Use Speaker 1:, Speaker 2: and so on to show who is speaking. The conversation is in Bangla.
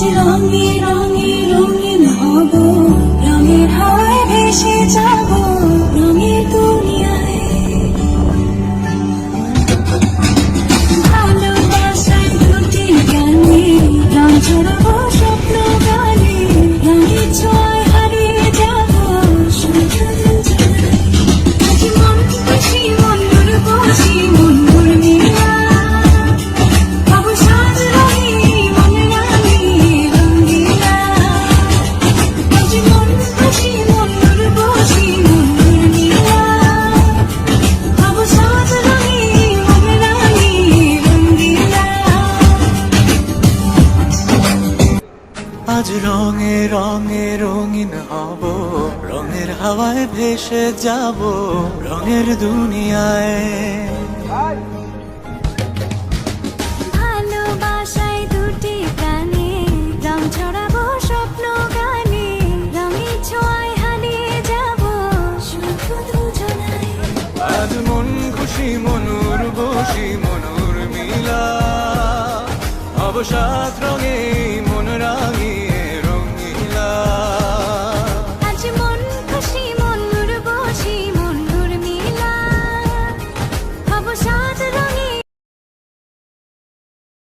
Speaker 1: আজ রঙে রঙে রঙিন হব
Speaker 2: আজ রঙে রঙে রঙিন হব রঙের হাওয়ায় ভেসে যাব রঙের দুনিয়ায়।
Speaker 1: ভালোবাসায় দুটি যাব শুধু
Speaker 2: খুশি মনুর মিলা। অবসাদ রঙে